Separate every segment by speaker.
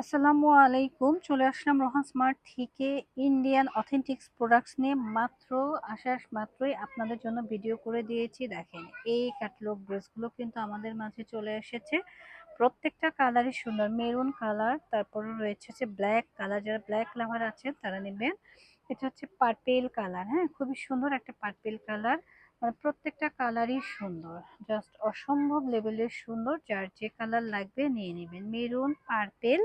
Speaker 1: আসসালামু আলাইকুম। চলে আসলাম রোহান স্মার্ট থেকে ইন্ডিয়ান অথেন্টিক্স প্রোডাক্টস নিয়ে মাত্র আসার মাত্রই আপনাদের জন্য ভিডিও করে দিয়েছি। দেখেন, এই ক্যাটলগ ড্রেসগুলো কিন্তু আমাদের মাঝে চলে এসেছে। প্রত্যেকটা কালারই সুন্দর। মেরুন কালার, তারপরে রয়েছে হচ্ছে ব্ল্যাক কালার। যারা ব্ল্যাক লাভার আছেন, তারা নেবেন। এটা হচ্ছে পার্পেল কালার হ্যাঁ? খুবই সুন্দর একটা পার্পেল কালার। মানে প্রত্যেকটা কালারই সুন্দর। জাস্ট অসম্ভব লেভেলের সুন্দর। যার যে কালার লাগবে নিয়ে নেবেন। মেরুন পার্পেল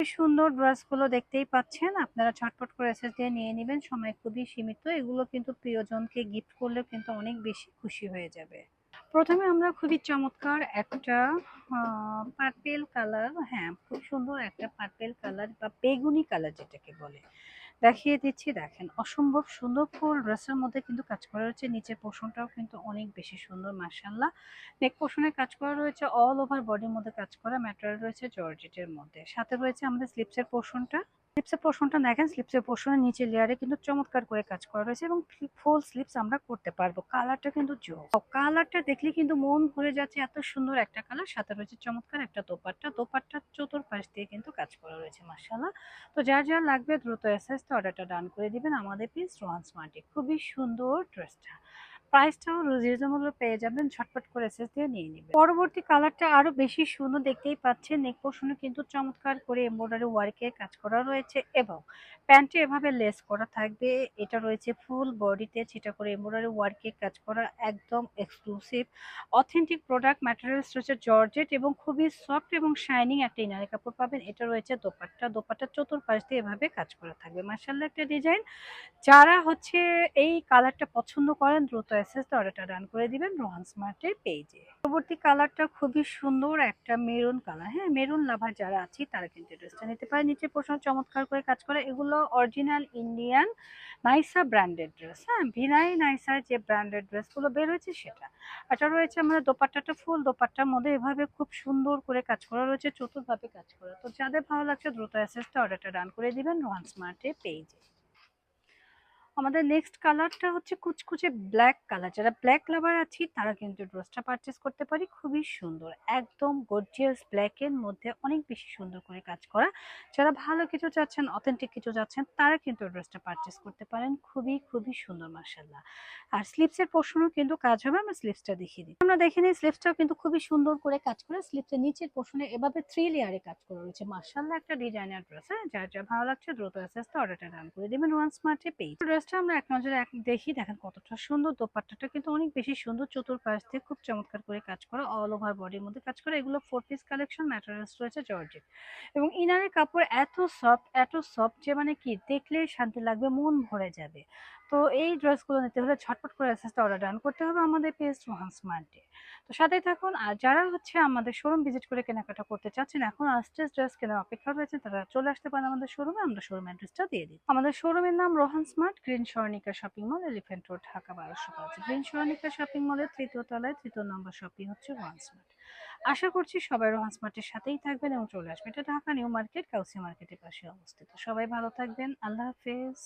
Speaker 1: সুন্দর ড্রেসগুলো দেখতেই পাচ্ছেন। আপনারা ছটপট করে এসএস দিয়ে নিয়ে নেবেন। সময় খুবই সীমিত। এগুলো কিন্তু প্রিয়জনকে গিফট করলে কিন্তু অনেক বেশি খুশি হয়ে যাবে। প্রথমে আমরা খুবই চমৎকার একটা পার্পেল কালার হ্যাঁ খুব সুন্দর একটা পার্পেল কালার বা বেগুনি কালার যেটাকে বলে। দেখিয়ে দিচ্ছি, দেখেন। অসম্ভব সুন্দর ফুল ড্রেসের মধ্যে কিন্তু কাজ করা রয়েছে। নিচের পোষণটাও কিন্তু অনেক বেশি সুন্দর মার্শাল্লাহ নেক পোষণে কাজ করা রয়েছে অল ওভার বডির মধ্যে কাজ করা ম্যাটেরিয়াল রয়েছে জর্জেটের মধ্যে। সাথে রয়েছে আমাদের স্লিপসের পোষণটা। স্লিপসের পোর্শনটা দেখেন স্লিপসের পোর্শনের নিচে লেয়ারে কিন্তু চমৎকার করে কাজ করা রয়েছে এবং ফুল স্লিপস আমরা করতে পারব। কালারটা কিন্তু কালারটা দেখলে কিন্তু মন ভরে যাচ্ছে এত সুন্দর একটা কালার সাথে রয়েছে চমৎকার একটা দোপাট্টা। দোপাট্টার চতুর্পাশ দিয়ে কিন্তু কাজ করা রয়েছে মার্শাল্লাহ তো যার যার লাগবে দ্রুত এসএস তো অর্ডারটা ডান করে দিবেন আমাদের পিস রোহান স্মার্টে খুবই সুন্দর ড্রেসটা প্রাইসটাও রিজনেবল পেয়ে যাবেন, ঝটপট করে এসএস দিয়ে নিয়ে নেবেন। পরবর্তী কালারটা আরও বেশি সুন্দর দেখতেই পাচ্ছেন। নেক পোর্শনে কিন্তু চমৎকার করে এমব্রয়ডারি ওয়ার্কে কাজ করা রয়েছে এবং প্যান্টে এভাবে লেস করা থাকবে। এটা রয়েছে ফুল বডিতে সেটা করে এমব্রয়ডারি ওয়ার্কে কাজ করা একদম এক্সক্লুসিভ অথেন্টিক প্রোডাক্ট ম্যাটেরিয়ালস রয়েছে জর্জেট এবং খুবই সফট এবং শাইনিং একটা ইনারি কাপড় পাবেন। এটা রয়েছে দোপাট্টা। দোপাট্টার চতুর্পাশ দিয়ে এভাবে কাজ করা থাকবে। মার্শাল্লাহ একটা ডিজাইন যারা হচ্ছে এই কালারটা পছন্দ করেন, দ্রুত এসএস অর্ডারটা রান করে দিবেন রোহান স্মার্টের পেজে পরবর্তী কালারটা খুবই সুন্দর একটা মেরুন কালার হ্যাঁ মেরুন লাভার যারা আছে, তারা কিন্তু ড্রেসটা নিতে পারে। নিচে প্রশ্ন, চমৎকার করে কাজ করে। এগুলো original Indian Naisa branded dress হ্যাঁ ভিনাই নাইসার যে ব্র্যান্ডেড ড্রেসগুলো বের হয়েছে সেটা। এটা রয়েছে আমরা দোপাট্টাটা ফুল, দোপাট্টার মধ্যে এভাবে খুব সুন্দর করে কাজ করা রয়েছে, চতুর্ভাবে কাজ করা। তো যাদের ভালো লাগছে, দ্রুত এসএসটা অর্ডারটা রান করে দিবেন রোহান স্মার্টের পেজে আমাদের নেক্সট কালারটা হচ্ছে কুচকুচে ব্ল্যাক কালার যারা ব্ল্যাক লাভার আছি, তারা কিন্তু ড্রেসটা পারচেস করতে পারি। খুবই সুন্দর, একদম গর্জিয়াস ব্ল্যাকের মধ্যে অনেক বেশি সুন্দর করে কাজ করা। যারা ভালো কিছু চাচ্ছেন অথেন্টিক কিছু চাচ্ছেন, তারা কিন্তু ড্রেসটা পারচেস করতে পারেন। খুবই খুবই সুন্দর মার্শাল্লাহ আর স্লিপসের পোর্শনও কিন্তু কাজ হবে, আমরা স্লিপসটা দেখিয়ে দিই। আমরা দেখে নিই স্লিপসটাও কিন্তু খুবই সুন্দর করে কাজ করে। স্লিপসের নিচের পোর্শনে এভাবে থ্রি লেয়ারে কাজ করা রয়েছে। মার্শাল্লাহ একটা ডিজাইনার ড্রেস হ্যাঁ? যার যা ভালো লাগছে, দ্রুত অ্যাসেসটা অর্ডারটা ডান করে দেবেন। ওয়ান স্মার্টে পেজ ড্রেসটা আমরা এক নজরে এক দেখি, দেখেন কতটা সুন্দর। দোপাট্টাটা কিন্তু অনেক বেশি সুন্দর। চতুর্পাশ দিয়ে খুব চমৎকার করে কাজ করা অল ওভার বডির মধ্যে কাজ করা। এগুলো ফোর পিস কালেকশন ম্যাটেরিয়ালস রয়েছে জর্জেট এবং ইনারের কাপড় এত সফট এত সফট যে মানে কি, দেখলে শান্তি লাগবে, মন ভরে যাবে। তো এই ড্রেসগুলো নিতে হলে ছটপট করে অ্যাসেসটা অর্ডার ডান করতে হবে আমাদের পেজ রোহান স্মার্টে তো সাথেই থাকুন, আর যারা হচ্ছে আমাদের শোরুম ভিজিট করে কেনাকাটা করতে চাচ্ছেন, এখন আস্টেস ড্রেস কেনার অপেক্ষা রয়েছে তারা চলে আসতে পারেন আমাদের শোরুমে আমরা শোরুম অ্যাড্রেসটা দিয়ে দিই আমাদের শোরুমের নাম Rohan smart green Swarnika shopping mall elephant road Dhaka, বারোশো পাঁচ। গ্রিন স্বর্ণিকা শপিং মলের তৃতীয় তলায় তৃতীয় নম্বর শপিং হচ্ছে রোহান স্মার্ট আশা করছি সবাই রোহান স্মার্টের সাথেই থাকবেন এবং চলে আসবেন। এটা ঢাকা নিউ মার্কেট, কাউসি মার্কেটের পাশে অবস্থিত। সবাই ভালো থাকবেন, আল্লাহ হাফেজ।